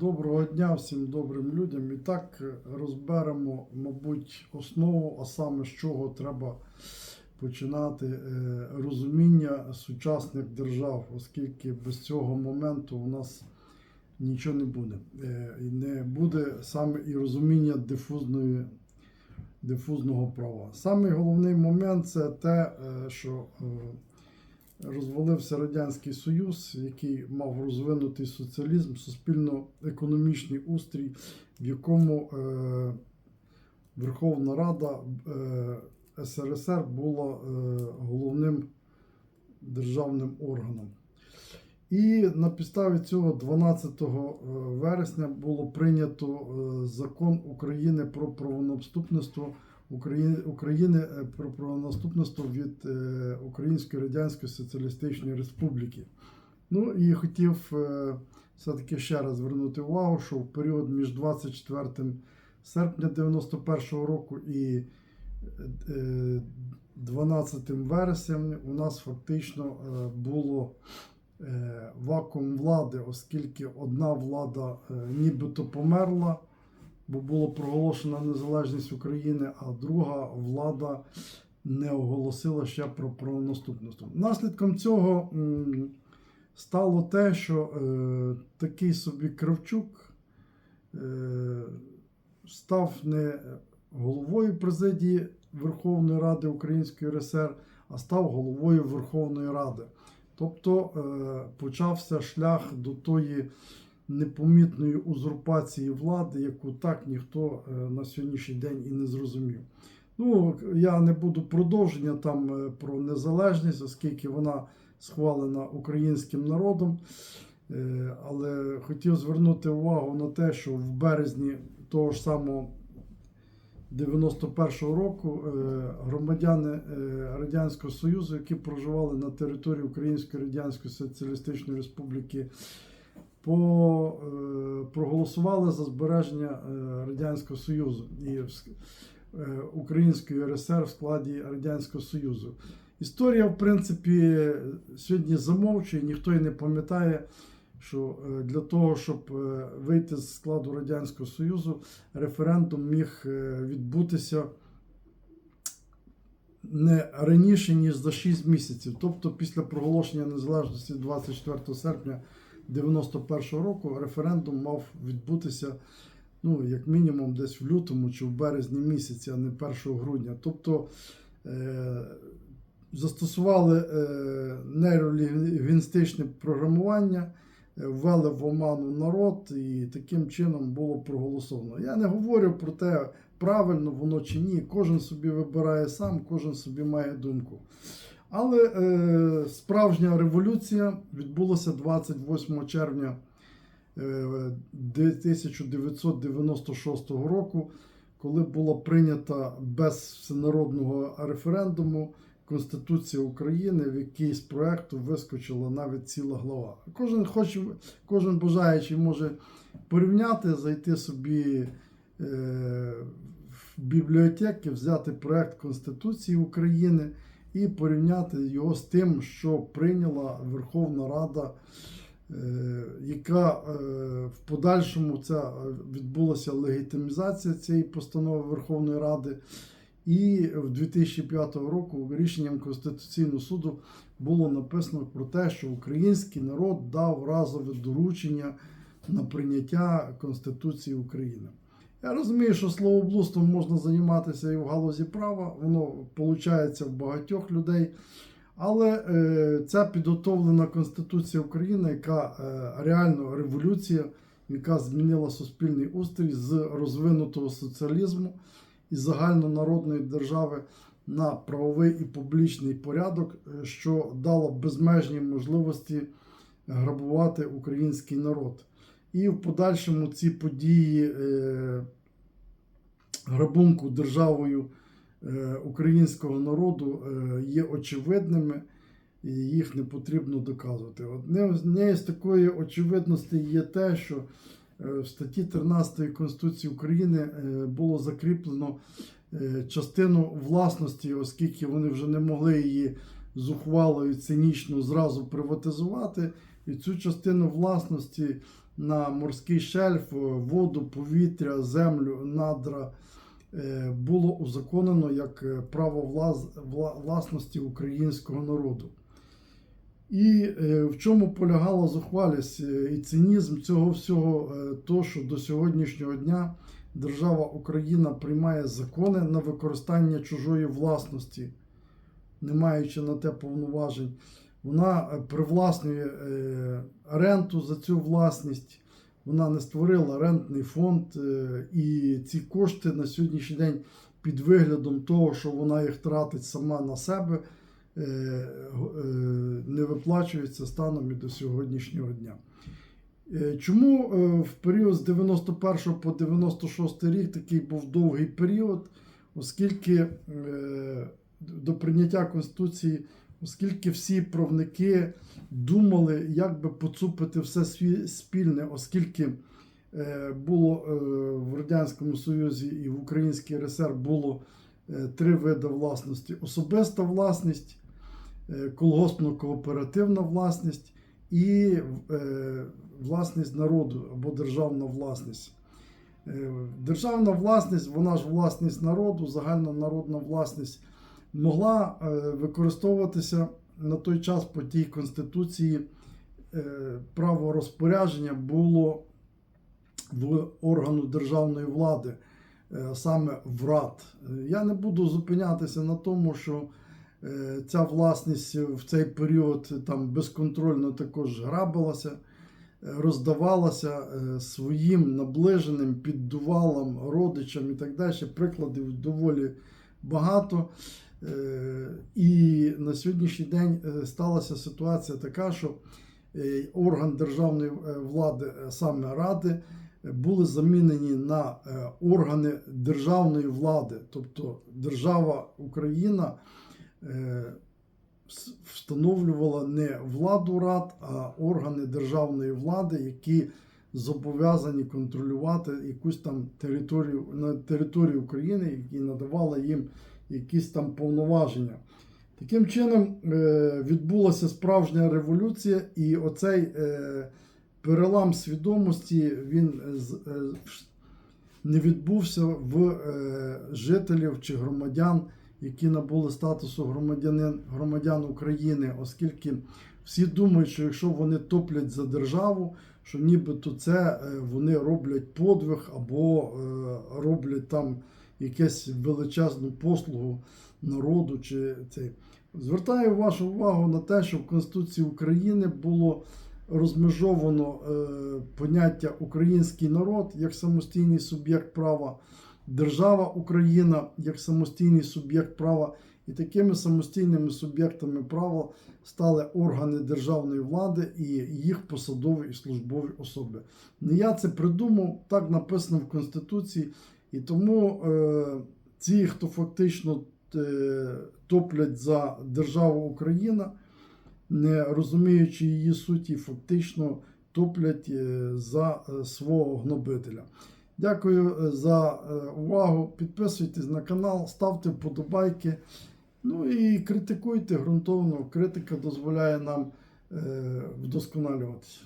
Доброго дня всім добрим людям. І так е, розберемо, мабуть, основу, а саме з чого треба починати е, розуміння сучасних держав, оскільки без цього моменту у нас нічого не буде. Е, І не буде саме і розуміння дифузної, дифузного права. Самий головний момент це те, що розвалився Радянський Союз, який мав розвинутий соціалізм, суспільно-економічний устрій, в якому е, Верховна Рада е, СРСР була е, головним державним органом. І на підставі цього 12 вересня було прийнято е, закон України про правонаступництво України, України е, про правонаступництво від е, Української Радянської Соціалістичної Республіки. Ну і хотів е, все-таки ще раз звернути увагу, що в період між 24 серпня 91 року і е, 12 вересня у нас фактично було вакуум влади, оскільки одна влада нібито померла бо було проголошена незалежність України, а друга влада не оголосила ще про правонаступництво. Наслідком цього стало те, що е, такий собі Кравчук е, став не головою президії Верховної Ради Української РСР, а став головою Верховної Ради. Тобто е, почався шлях до тої непомітної узурпації влади, яку так ніхто е, на сьогоднішній день і не зрозумів. Ну, я не буду продовження там е, про незалежність, оскільки вона схвалена українським народом. Е, Але хотів звернути увагу на те, що в березні того ж самого 91-го року громадяни Радянського Союзу, які проживали на території Української Радянської Соціалістичної Республіки, по, е, проголосували за збереження е, Радянського Союзу і е, Української РСР в складі Радянського Союзу. Історія, в принципі, сьогодні замовчує, ніхто і не пам'ятає, що для того, щоб вийти з складу Радянського Союзу, референдум міг відбутися не раніше, ніж за 6 місяців. Тобто після проголошення незалежності 24 серпня 91 року референдум мав відбутися ну, як мінімум десь в лютому чи в березні місяці, а не 1 грудня. Тобто е, застосували е, нейролінгвістичне програмування, е, ввели в оману народ, і таким чином було проголосовано. Я не говорю про те, правильно воно чи ні. Кожен собі вибирає сам, кожен собі має думку. Але е, справжня революція відбулася 28 червня е, 1996 року, коли була прийнята без всенародного референдуму Конституція України, в якій з проекту вискочила навіть ціла глава. Кожен хоче, кожен бажаючий може порівняти, зайти собі е, в бібліотеки, взяти проект Конституції України і порівняти його з тим, що прийняла Верховна Рада, е, яка е, в подальшому ця відбулася легітимізація цієї постанови Верховної Ради. І в 2005 року рішенням Конституційного суду було написано про те, що український народ дав разове доручення на прийняття Конституції України. Я розумію, що словоблудством можна займатися і в галузі права, воно виходить в багатьох людей. Але е, ця підготовлена Конституція України, яка е, реально революція, яка змінила суспільний устрій з розвинутого соціалізму і загальнонародної держави на правовий і публічний порядок, е, що дало безмежні можливості грабувати український народ. І в подальшому ці події е, грабунку державою е, українського народу е, є очевидними, і їх не потрібно доказувати. Одне з такої очевидності є те, що е, в статті 13 Конституції України було закріплено частину власності, оскільки вони вже не могли її зухвало і цинічно зразу приватизувати. І цю частину власності на морський шельф, е, воду, повітря, землю, надра е, було узаконено як е, право власності українського народу. І в чому полягала зухвалість і цинізм цього всього, то, що до сьогоднішнього дня держава Україна приймає закони на використання чужої власності, не маючи на те повноважень. Вона е, привласнює е, ренту за цю власність. Вона не створила рентний фонд, е, і ці кошти на сьогоднішній день під виглядом того, що вона їх тратить сама на себе, не виплачуються станом і до сьогоднішнього дня. Чому в період з 91 по 96 рік такий був довгий період, оскільки до прийняття Конституції, оскільки всі правники думали, як би поцупити все спільне, оскільки е, було е, в Радянському Союзі і в Українській РСР було е, три види власності: особиста власність, колгоспно-кооперативна власність і власність народу або державна власність. Державна власність, вона ж власність народу, загальна народна власність могла е, використовуватися на той час по тій конституції. е, Право розпорядження було в органу державної влади, е, саме в РАД. Я не буду зупинятися на тому, що ця власність в цей період там безконтрольно також грабилася, роздавалася своїм наближеним піддувалам, родичам і так далі. Прикладів доволі багато. Е, І на сьогоднішній день е, сталася ситуація така, що е, орган державної влади, саме ради, були замінені на органи державної влади, тобто держава Україна встановлювала не владу рад, а органи державної влади, які зобов'язані контролювати якусь там територію на території України, які надавали їм якісь там повноваження. Таким чином е, відбулася справжня революція, і оцей е, перелам свідомості він е, не відбувся в жителів чи громадян, які набули статусу громадянин, громадян України, оскільки всі думають, що якщо вони топлять за державу, що нібито це вони роблять подвиг або роблять там якусь величезну послугу народу. чи цей. Звертаю вашу увагу на те, що в Конституції України було розмежовано е, поняття український народ як самостійний суб'єкт права, держава Україна як самостійний суб'єкт права, і такими самостійними суб'єктами права стали органи державної влади і їх посадові і службові особи. Не я це придумав, так написано в Конституції, і тому е, ті, хто фактично е, топлять за державу Україна, не розуміючи її суті, фактично топлять е, за е, свого гнобителя. Дякую е, за е, увагу. Підписуйтесь на канал, ставте вподобайки. Ну і критикуйте ґрунтовно. Критика дозволяє нам е, вдосконалюватися.